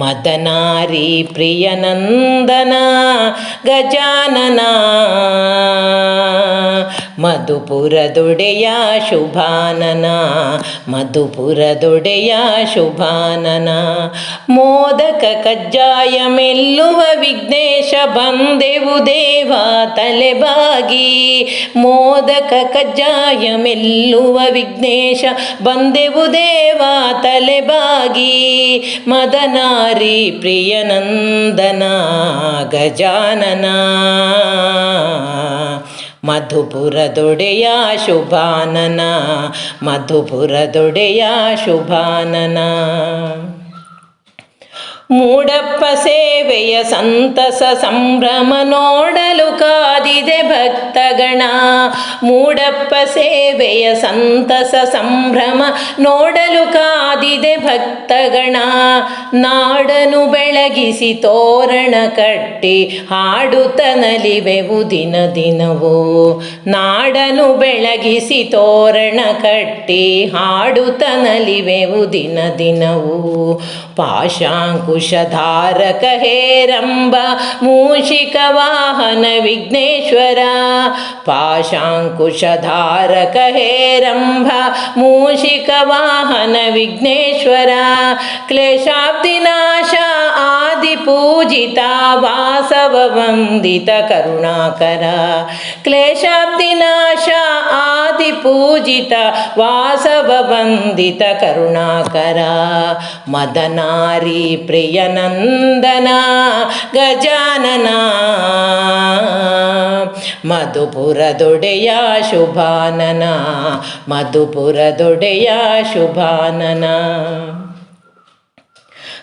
ಮದನಾರಿ ಪ್ರಿಯನಂದನ ಗಜಾನನ ಮಧುಪುರದೊಡೆಯ ಶುಭಾನನ ಮಧುಪುರದೊಡೆಯ ಶುಭಾನನ. ಮೋದಕ ಕಜ್ಜಾಯ ಮೆಲ್ಲುವ ವಿಘ್ನೇಶ ಬಂದೆವು ದೇವ ತಲೆಬಾಗಿ. ಮೋದಕ ಕಜ್ಜಾಯ ಮೆಲ್ಲುವ ವಿಘ್ನೇಶ ಬಂದೆವು ದೇವ ತಲೆಬಾಗಿ. ಮದನಾರಿ ಪ್ರಿಯನಂದನ, ಗಜಾನನ. ಮಧುಪುರದೊಡೆಯ ಶುಭಾನನ ಮಧುಪುರದೊಡೆಯ ಶುಭಾನನ. ಮೂಡಪ್ಪ ಸೇವೆಯ ಸಂತಸ ಸಂಭ್ರಮ ನೋಡಲು ಕಾದಿದೆ ಭಕ್ತಗಣ. ಮೂಡಪ್ಪ ಸೇವೆಯ ಸಂತಸ ಸಂಭ್ರಮ ನೋಡಲು ಕಾದಿದೆ ಭಕ್ತಗಣ. ನಾಡನು ಬೆಳಗಿಸಿ ತೋರಣ ಕಟ್ಟಿ ಹಾಡುತ್ತ ನಲಿವೆವು ದಿನ ದಿನವೋ. ನಾಡನು ಬೆಳಗಿಸಿ ತೋರಣ ಕಟ್ಟಿ ಹಾಡುತ್ತ ನಲಿವೆವು ದಿನ ದಿನವೂ. ಪಾಶಾಂಕುಶಧಾರಕ मूषधारक हेरम्ब मूषिकवाहन विघ्नेश्वर। पाशाङ्कुशधारक हेरम्भ मूषिकवाहन विघ्नेश्वर। क्लेशाब्दिनाश आदिपूजिता वासववन्दित करुणाकर। क्लेशाब्दिना ಪೂಜಿತ ವಾಸವ ವಂದಿತ ಕರುಣಾಕರ. ಮದನಾರಿ ಪ್ರಿಯನಂದನ ಗಜಾನನ. ಮಧುಪುರದೊಡೆಯ ಶುಭಾನನ. ಮಧುಪುರದೊಡೆಯ ಶುಭಾನನ.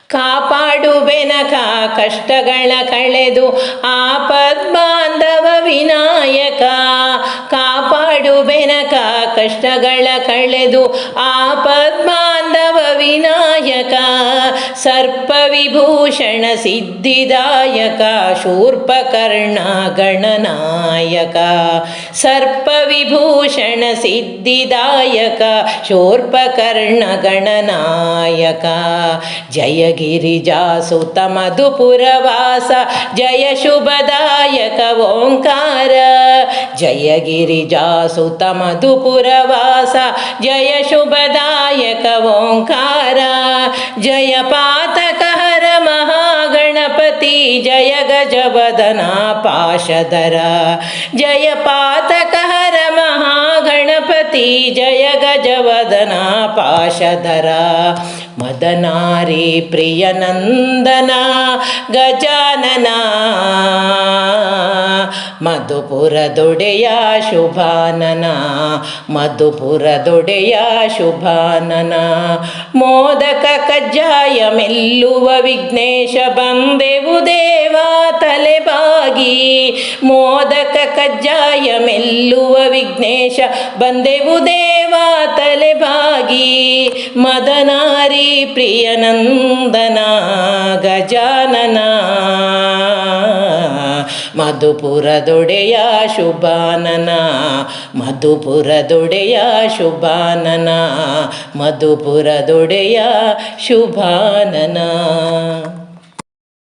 ಕಾಪಾಡುವೆನಕ ಕಷ್ಟಗಳ ಕಳೆದು ಆ ಪದ್ಮಾಂಧವ ವಿನಾಯಕ. ಕಾಪಾಡುವೆನಕ ಕಷ್ಟಗಳ ಕಳೆದು ಆ ಪದ್ಮಾಂಧವ ವಿನಾಯಕ, ಸರ್ಪ ವಿಭೂಷಣ ಸಿದ್ಧಿದಾಯಕ ಶೂರ್ಪಕರ್ಣ ಗಣನಾಯಕ, ಸರ್ಪ ವಿಭೂಷಣ ಸಿದ್ಧಿದಾಯಕ ಶೂರ್ಪಕರ್ಣ ಗಣನಾಯಕ. ಜಯ ಗಿರಿಜಾಸುತ ಮಧುಪುರವಾಸ, ಜಯ ಶುಭದಾಯಕ, ಓಂಕಾರ ಜಯ ಗಿರಿಜಾಸುತ ಮಧುಪುರವಾಸ ಜಯ ಶುಭದಾಯಕ ಓಂಕಾರ ಜಯ ಪಾತಕ ಹರ ಮಹಾಗಣಪತಿ ಜಯ ಗಜವದನ ಪಾಶಧರ ಜಯ ಪಾತಕ ಹರ ಮಹಾಗಣಪತಿ ಜಯ ಗಜವದನ ಪಾಶಧರ ಮದನಾರಿ ಪ್ರಿಯನಂದನ ಗಜಾನನ ಮಧುಪುರದೊಡೆಯ ಶುಭಾನನ ಮಧುಪುರದೊಡೆಯ ಶುಭಾನನ. ಮೋದಕ ಕಜ್ಜಾಯ ಮೆಲ್ಲುವ ವಿಘ್ನೇಶ ಬಂದೆವು ದೇವಾ ತಲೆಬಾಗಿ. ಮೋದಕ ಕಜ್ಜಾಯ ಮೆಲ್ಲುವ ವಿಘ್ನೇಶ ಬಂದೆವು ದೇವಾ ತಲೆಬಾಗಿ. ಮದನಾರಿ ಪ್ರಿಯನಂದನ, ಗಜಾನನ. ಮಧುಪುರದೊಡೆಯ ಶುಭಾನನ ಮಧುಪುರದೊಡೆಯ ಶುಭಾನನ ಮಧುಪುರದೊಡೆಯ ಶುಭಾನನ.